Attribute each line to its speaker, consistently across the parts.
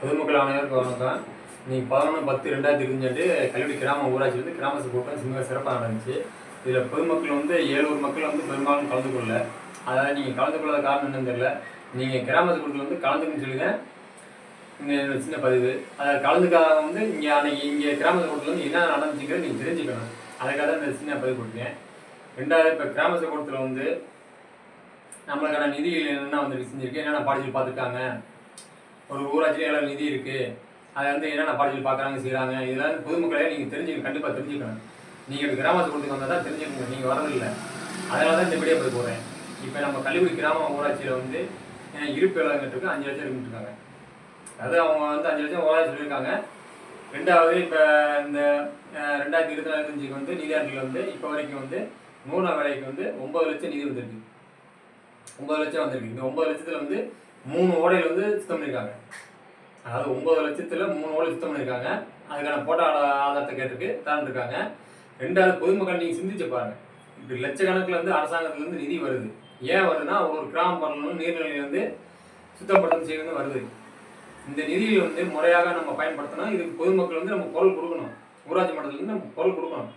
Speaker 1: பொதுமக்கள் அனைவருக்கும் வணக்கம் நீங்கள் பதினொன்று பத்து ரெண்டாயிரத்தி இருபத்தஞ்சு கல்லூரி கிராம ஊராட்சி வந்து கிராம கூட்டம் மிக சிறப்பாக நடந்துச்சு. இதில் பொதுமக்கள் வந்து ஏழூர் மக்கள் வந்து பெரும்பாலும் கலந்து கொள்ள அதாவது நீங்கள் கலந்து கொள்ளாத காரணம் என்னன்னு தெரியல. நீங்கள் கிராம கூட்டத்தில் வந்து கலந்துக்குன்னு சொல்லுங்க. இங்கே சின்ன பதிவு. அதை கலந்துக்காத வந்து இங்கே அன்றைக்கி இங்கே கிராம கூட்டத்தில் வந்து என்ன நடந்துச்சுங்கிறது நீங்கள் தெரிஞ்சுக்கணும். அதுக்காக தான் இந்த சின்ன பதிவு கொடுத்தேன். ரெண்டாவது இப்போ கிராம கூட்டத்தில் வந்து நம்மளுக்கான நிதிகள் என்னென்ன வந்து செஞ்சுருக்கு என்னென்ன பாடத்தில் பார்த்துருக்காங்க ஒரு ஊராட்சியில் எவ்வளோ நிதி இருக்குது அதை வந்து என்னென்ன பாடல்கள் பார்க்குறாங்க செய்கிறாங்க இதெல்லாம் பொதுமக்களே நீங்கள் தெரிஞ்சுக்கணும் கண்டிப்பாக தெரிஞ்சுக்கணும். நீங்கள் கிராமத்தை கொடுத்துக்கு வந்தால் தான் தெரிஞ்சுக்கணும் நீங்கள் வரதில்லை அதனால தான் இந்த வீடியோ போய் போகிறேன் இப்போ நம்ம கழிவுடி கிராம ஊராட்சியில் வந்து இருப்பு இருக்கு அஞ்சு லட்சம் இருந்துருக்காங்க அது அவங்க வந்து அஞ்சு லட்சம் ஓராட்சி சொல்லியிருக்காங்க. ரெண்டாவது இப்போ இந்த ரெண்டாயிரத்தி இருபத்தி நாலு அஞ்சுக்கு வந்து நிதியாண்டில் வந்து இப்போ வரைக்கும் வந்து நூறாம் வேலைக்கு வந்து ஒம்பது லட்சம் நிதி வந்திருக்கு. ஒம்பது லட்சம் வந்திருக்கு. இந்த ஒம்பது லட்சத்தில் வந்து மூணு ஓடையில் வந்து சுத்தம் பண்ணியிருக்காங்க அதாவது ஒன்பது லட்சத்தில் மூணு ஓடை சுத்தம் பண்ணியிருக்காங்க அதுக்கான போட்டோ ஆதாரத்தை கேட்டுருக்கு தரண்டிருக்காங்க ரெண்டாவது பொதுமக்கள் நீங்கள் சிந்திச்சு பாருங்கள் இப்படி லட்சக்கணக்கில் வந்து அரசாங்கத்துலேருந்து நிதி வருது. ஏன் வருதுன்னா ஒரு கிராமம் பண்ணணும் நீர்நிலையிலேருந்து வந்து சுத்தப்படுத்த வருது. இந்த நிதியை வந்து முறையாக நம்ம பயன்படுத்தணும். இதுக்கு பொதுமக்கள் வந்து நம்ம குரல் கொடுக்கணும். ஊராட்சி மன்றத்துலேருந்து நம்ம குரல் கொடுக்கணும்.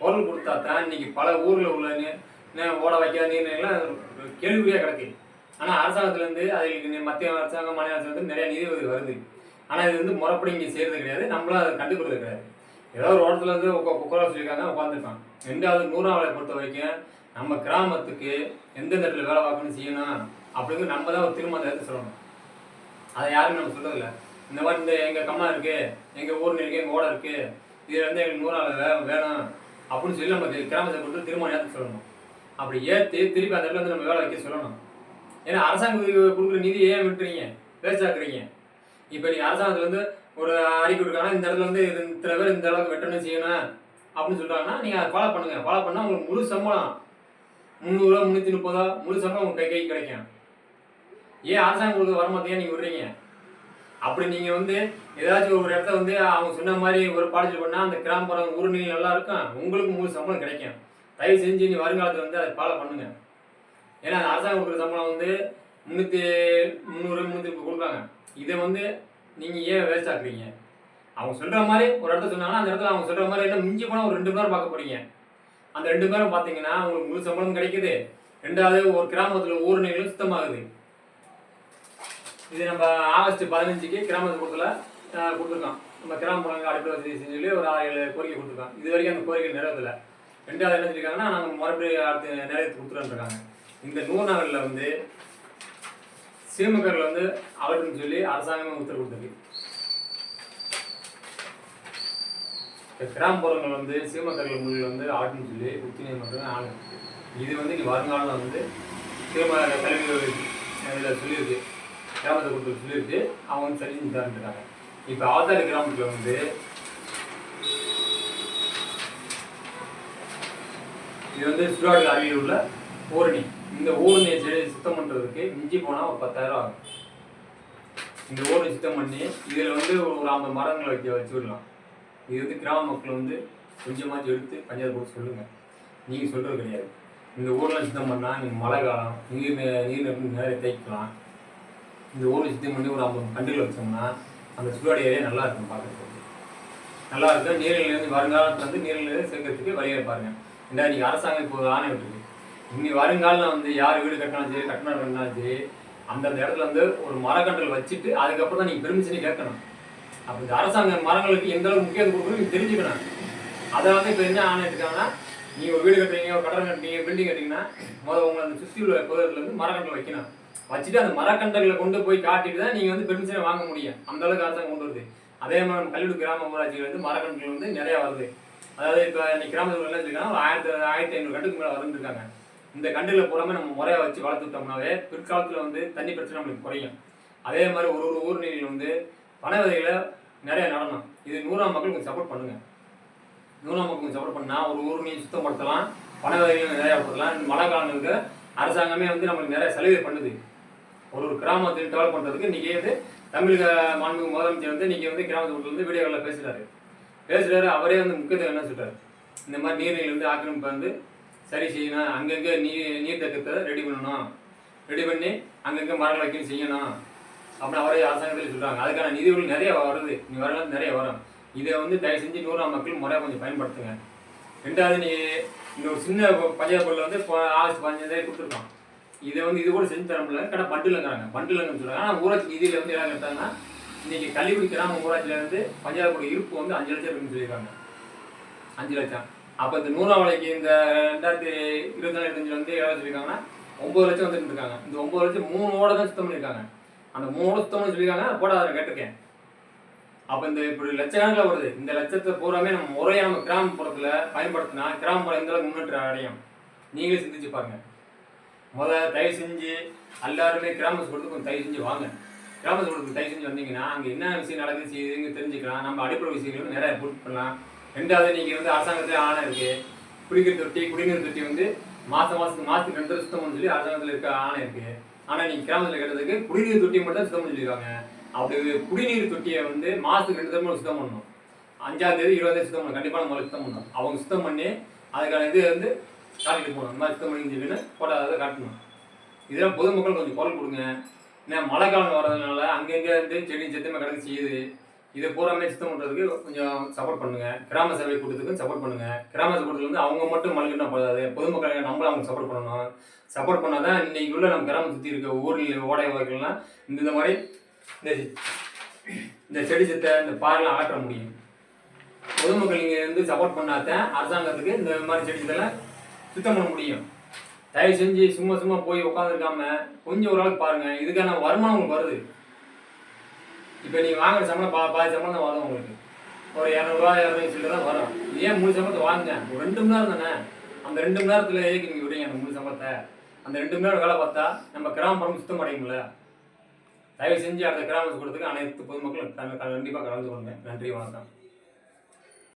Speaker 1: குரல் கொடுத்தா தான் இன்னைக்கு பல ஊரில் உள்ள ஓட வைக்காத நீர்நிலைகள்லாம் கேள்விக்குறியாக கிடக்கு. ஆனால் அரசாங்கத்துலேருந்து அதுக்கு மத்திய அரசாங்கம் மாநில அரசாங்கத்துக்கு நிறைய நிதி உதவி வருது. ஆனால் இது வந்து முறைப்படி இங்கே செய்கிறது கிடையாது. நம்மளும் அதை கண்டுக்கிறது கிடையாது. ஏதோ ஒரு இடத்துல இருந்து உட்கா உட்கார சொல்லியிருக்காங்க உட்காந்துருக்கான் ரெண்டாவது நூறாவளை பொறுத்த வரைக்கும் நம்ம கிராமத்துக்கு எந்தெந்த இடத்துல வேலை பார்க்கணும் செய்யணும் அப்படிங்கிற நம்ம தான் ஒரு திருமணத்தை எடுத்து சொல்லணும். அதை யாரும் நம்ம சொல்கிறதில்ல இந்த மாதிரி இந்த எங்கள் கம்மா இருக்குது எங்கள் ஊர்ல இருக்குது எங்கள் ஓட இருக்குது இதில் வந்து எங்களுக்கு நூறாள் வே வேணும் அப்படின்னு சொல்லி நம்ம கிராமத்தை கொடுத்து திருமணம் ஏற்ற சொல்லணும். அப்படி ஏற்றி திருப்பி அந்த இடத்துல வந்து நம்ம வேலை வைக்க சொல்லணும். ஏன்னா அரசாங்கத்துக்கு கொடுக்குற நிதி ஏன் விட்டுறீங்க? வேஸ்ட் ஆக்குறீங்க இப்போ நீங்கள் அரசாங்கத்தில் வந்து ஒரு அறிக்கை கொடுக்காங்கன்னா இந்த இடத்துல வந்து இது இத்தனை பேர் இந்த அளவுக்கு வெட்டணும் செய்யணும் அப்படின்னு சொல்கிறாங்கன்னா நீங்கள் அதை ஃபாலோ பண்ணுங்கள் ஃபாலோ பண்ணால் உங்களுக்கு முழு சம்பளம் முந்நூறுரூவா முந்நூற்றி முப்பதா முழு சம்பளம் உங்கள் கை கை கிடைக்கும். ஏன் அரசாங்கம் உங்களுக்கு வருமானத்தை நீங்கள் விடுறீங்க? அப்படி நீங்கள் வந்து ஏதாச்சும் ஒரு இடத்த வந்து அவங்க சொன்ன மாதிரி ஒரு பாடத்தில் பண்ணால் அந்த கிராமப்புறம் ஊர்நிலை நல்லா இருக்கும். உங்களுக்கு முழு சம்பளம் கிடைக்கும். தயவு செஞ்சு நீ வருங்காலத்தில் வந்து அதை ஃபாலோ பண்ணுங்கள் ஏன்னா அந்த அரசாங்கம் கொடுக்குற சம்பளம் வந்து முந்நூற்றி முந்நூறு முந்நூற்றி கொடுக்குறாங்க இதை வந்து நீங்கள் ஏன் வேஸ்ட் ஆக்குறீங்க? அவங்க சொல்கிற மாதிரி ஒரு இடத்துல சொன்னாங்கன்னா அந்த இடத்துல அவங்க சொல்கிற மாதிரி என்ன மிஞ்சி போனால் ஒரு ரெண்டு பேரும் பார்க்க போகிறீங்க அந்த ரெண்டு பேரும் பார்த்தீங்கன்னா உங்களுக்கு முழு சம்பளம் கிடைக்குது. ரெண்டாவது ஒரு கிராமத்தில் ஊர் ஊர்நிலைகளும் சுத்தமாகுது. இது நம்ம ஆகஸ்ட் பதினஞ்சுக்கு கிராமத்துப்புறத்தில் கொடுத்துருக்கோம் நம்ம கிராமப்புறங்க அடிப்படை வசதி செஞ்சு சொல்லி ஒரு ஆறு ஏழு கோரிக்கை கொடுத்துருக்கோம் இது வரைக்கும் அந்த கோரிக்கை நிறைவேற்றலை ரெண்டாவது என்ன சொல்லியிருக்காங்கன்னா நாங்கள் மறுபடியும் அடுத்து நிறைவேற்றி கொடுத்துருக்காங்க இந்த நூறு நாளில் வந்து சீமக்கரில் வந்து அகற்றுன்னு சொல்லி அரசாங்கமே உத்தரவு கொடுத்துருக்கு இந்த கிராமப்புறங்கள் வந்து சீமக்கரில் மொழியில் வந்து ஆட்டுன்னு சொல்லி உச்ச நீதிமன்றம் ஆளு இது வந்து இங்கே வருங்காலம் வந்து சீம கல்வி இதில் சொல்லியிருக்கு. கிராமத்தை கொடுத்து சொல்லியிருக்கு. அவங்க வந்து சரி செஞ்சு தரேன்ட்டுருக்காங்க இப்போ ஆதார் கிராமத்தில் வந்து இது வந்து சுடுகாடு அருகில் உள்ள ஓரணி. இந்த ஊரணியை செடி சுத்தம் பண்ணுறதுக்கு மிஞ்சி போனால் ஒரு பத்தாயிரம் ஆகும். இந்த ஊரணி சுத்தம் பண்ணி இதில் வந்து ஒரு ஐம்பது மரங்களை வைக்க வச்சுடலாம் இது வந்து கிராம மக்கள் வந்து கொஞ்சமாச்சும் எடுத்து பஞ்சாயத்து போட்டு சொல்லுங்கள் நீங்கள் சொல்கிறது கிடையாது. இந்த ஊரில் சுத்தம் பண்ணால் நீங்கள் மழை காலம் நீர் நீர் நிறைய தேய்க்கலாம். இந்த ஊரில் சுத்தம் பண்ணி ஒரு ஐம்பது கண்டுகள் வச்சோம்னா அந்த சுடுகாடு ஏரியா நல்லா இருக்கும் பார்க்குறதுக்கு. நல்லா இருக்கும். நீரிலிருந்து வருங்காலத்தில் வந்து நீரிலிருந்து சேர்க்கறதுக்கு வழியை பாருங்கள் இந்த நீங்கள் அரசாங்கம் இப்போ ஆணை விட்டுருக்கு. இனி வருங்காலம் வந்து யார் வீடு கட்டினாலும் சரி கட்டினாலும் சரி அந்தந்த இடத்துல வந்து ஒரு மரக்கன்றல் வச்சுட்டு அதுக்கப்புறம் தான் நீங்கள் பெர்மிஷனே கேட்கணும். அப்போ இந்த அரசாங்க மரங்களுக்கு எந்த அளவுக்கு முக்கியத்துவம் கொடுக்கணும் நீங்க தெரிஞ்சுக்கணும். அதை வந்து இப்போ என்ன ஆணை இருக்காங்கன்னா நீங்கள் ஒரு வீடு கட்டுறீங்க ஒரு கட்டடம் கட்டுறீங்க பில்டிங் கட்டிங்கன்னா முதல்ல உங்களை அந்த சுற்றி உள்ள பகுதியில் வந்து மரக்கன்றல் வைக்கணும். வச்சுட்டு அந்த மரக்கன்றல்களை கொண்டு போய் காட்டிட்டு தான் நீங்கள் வந்து பெர்மிஷனை வாங்க முடியும். அந்த அளவுக்கு அரசாங்கம் கொண்டு வருது. அதே மாதிரி நம்ம கல்லூரி கிராம ஊராட்சிகள் வந்து மரக்கன்றுகள் வந்து நிறையா வருது. அதாவது இப்போ இன்னைக்கு கிராமத்தில் என்ன சொல்லியிருக்காங்கன்னா ஒரு ஆயிரத்தி ஆயிரத்தி ஐநூறு கட்டுக்கு மேலே வந்துருக்காங்க இந்த கண்டுகளை பூராமே நம்ம முறையாக வச்சு வளர்த்துட்டோம்னாவே பிற்காலத்தில் வந்து தண்ணி பிரச்சனை நம்மளுக்கு குறையும். அதே மாதிரி ஒரு ஒரு ஊர்நிலையில் வந்து பனை விதைகளை நிறைய நடணும். இது நூறாம் மக்கள் கொஞ்சம் சப்போர்ட் பண்ணுங்கள் நூறாம் மக்கள் கொஞ்சம் சப்போர்ட் பண்ணால் ஒரு ஊர் நீர் சுத்தப்படுத்தலாம் பனை விதைகளை நிறையா போடலாம் மழை காலங்களுக்கு அரசாங்கமே வந்து நம்மளுக்கு நிறைய சலுகை பண்ணுது. ஒரு ஒரு கிராமத்தில் டெவலப் பண்ணுறதுக்கு இன்றைக்கி வந்து தமிழக மாண்பு முதலமைச்சர் வந்து இன்றைக்கி வந்து கிராமத்துக்குள்ள வந்து வீடியோவில் பேசுகிறாரு பேசுகிறாரு அவரே வந்து முக்கியத்துவம் என்ன சொல்கிறார் இந்த மாதிரி நீர்நிலை வந்து ஆக்கிரமிப்பு வந்து சரி செய்யணும் அங்கங்கே நீர் நீர் தக்கத்தை ரெடி பண்ணணும். ரெடி பண்ணி அங்கங்கே மரங்கள் வைக்கணும் செய்யணும். அப்படின்னு அவரே அரசாங்கத்தில் சொல்கிறாங்க அதுக்கான நிதிகள் நிறைய வருது. நீ வரலாம் நிறைய வரும். இதை வந்து தயவு செஞ்சு நூறாம் மக்கள் முறையாக கொஞ்சம் பயன்படுத்துங்க. ரெண்டாவது நீ இன்னொரு சின்ன பஞ்சாயத்து வந்து இப்போ ஆகஸ்ட் பதினஞ்சாயிரம் கொடுத்துருக்கான். இதை வந்து இது கூட செஞ்சு தர முடியல. கடை பண்டுலங்கிறாங்க. பண்டுலங்கன்னு சொல்கிறாங்க ஆனால் ஊராட்சி நிதியில் வந்து எல்லாம் கேட்டாங்கன்னா இன்றைக்கி கழிவுடி கிராம ஊராட்சியிலேருந்து பஞ்சாயத்து பொருள் இருப்பு வந்து அஞ்சு லட்சம் இருக்குன்னு சொல்லியிருக்காங்க. அஞ்சு லட்சம். அப்போ இந்த நூறாம் விலைக்கு இந்த ரெண்டாயிரத்தி இருபத்தி நாலு இருபத்தஞ்சு வந்து எவ்வளோ சொல்லியிருக்காங்கன்னா? ஒம்பது லட்சம் வந்துட்டு இருக்காங்க இந்த ஒம்பது லட்சம் மூணு ஓட தான் சுத்தம் பண்ணியிருக்காங்க. அந்த மூணு ஓட சுத்தம் பண்ணி சொல்லியிருக்காங்க. அதை கேட்டிருக்கேன். அப்போ இந்த இப்படி லட்சக்கணக்கில் வருது. இந்த லட்சத்தை பூராமே நம்ம முறையாக நம்ம கிராமப்புறத்தில் பயன்படுத்தினா கிராமப்புறம் எந்த அளவுக்கு முன்னேற்றம் அடையும்? நீங்களே சிந்திச்சு பாருங்க. முதல்ல தயவு செஞ்சு எல்லாருமே கிராம சொல்றதுக்கு கொஞ்சம் தயவு செஞ்சு வாங்க. கிராம சொல்றதுக்கு தயவு செஞ்சு வந்தீங்கன்னா அங்கே என்ன விஷயம் நடக்குது இதுங்க தெரிஞ்சுக்கலாம். நம்ம அடிப்படை விஷயங்களும் நிறைய பூர்த்தி பண்ணலாம். ரெண்டாவது நீங்கள் வந்து அரசாங்கத்தில் ஆணை இருக்கு. குடிக்கிற தொட்டி குடிநீர் தொட்டி வந்து மாதம் மாதத்துக்கு மாதத்துக்கு ரெண்டு தடவை சுத்தம் சொல்லி அரசாங்கத்தில் இருக்க ஆணை இருக்கு. ஆனால் நீங்கள் கிராமத்தில் கேட்டதுக்கு குடிநீர் தொட்டி மட்டும் சுத்தம் பண்ணி சொல்லியிருக்காங்க அப்படி குடிநீர் தொட்டியை வந்து மாதத்துக்கு ரெண்டு தடவை சுத்தம் பண்ணணும். அஞ்சாம் தேதி இருபதாம் தேதி சுத்தம் பண்ணணும். கண்டிப்பாக நம்ம சுத்தம் பண்ணணும். அவங்க சுத்தம் பண்ணி அதுக்கான இது வந்து காட்டிட்டு போகணும். இந்த மாதிரி சுத்தம் பண்ணி சொல்லின்னு போடாத காட்டணும். இதெல்லாம் பொதுமக்கள் கொஞ்சம் குரல் கொடுங்க. ஏன்னா மழை காலம் வர்றதுனால அங்கங்கே இருந்து செடி செத்தமே கிடக்கு செய்யுது. இதை பூராமே சுத்தம் பண்ணுறதுக்கு கொஞ்சம் சப்போர்ட் பண்ணுங்கள் கிராம சபை கூட்டத்துக்கும் சப்போர்ட் பண்ணுங்கள் கிராம சபை வந்து அவங்க மட்டும் மழுகுனா போதாது. பொதுமக்கள் நம்மளும் அவங்க சப்போர்ட் பண்ணணும். சப்போர்ட் பண்ணாதான் இன்றைக்கி உள்ள நம்ம கிராமம் சுற்றி இருக்க ஊரில் ஓடை வகைகள்லாம் இந்த மாதிரி இந்த இந்த செடி சத்தை இந்த பாறைலாம் அகற்ற முடியும். பொதுமக்கள் இங்கே வந்து சப்போர்ட் பண்ணாதான் அரசாங்கத்துக்கு இந்த மாதிரி செடி சத்தெல்லாம் சுத்தம் பண்ண முடியும். தயவு செஞ்சு சும்மா சும்மா போய் உட்காந்துருக்காம கொஞ்சம் ஓரளவுக்கு பாருங்கள் இதுக்கான வருமானம் உங்களுக்கு வருது. இப்போ நீங்கள் வாங்குற சம்பளம் பா பாதி சம்பளம் தான் வரும் உங்களுக்கு. ஒரு இரநூறுவா இரநூறு சில்லு தான் வரும். ஏன் மூணு சம்பளத்தை வாங்க ஒரு ரெண்டு மணி நேரம் தானே? அந்த ரெண்டு மணி நேரத்தில் ஏக்கு நீங்கள் விடுங்க அந்த மூணு சம்பளத்தை. அந்த ரெண்டு மணி நேரம் வேலை பார்த்தா நம்ம கிராமப்புறம் சுத்தம் அடையும்ல? தயவு செஞ்சு அடுத்த கிராமத்து கொடுத்துக்கு அனைத்து பொதுமக்களும் கண்டிப்பாக கலந்து கொள்ளுங்க நன்றி வணக்கம்.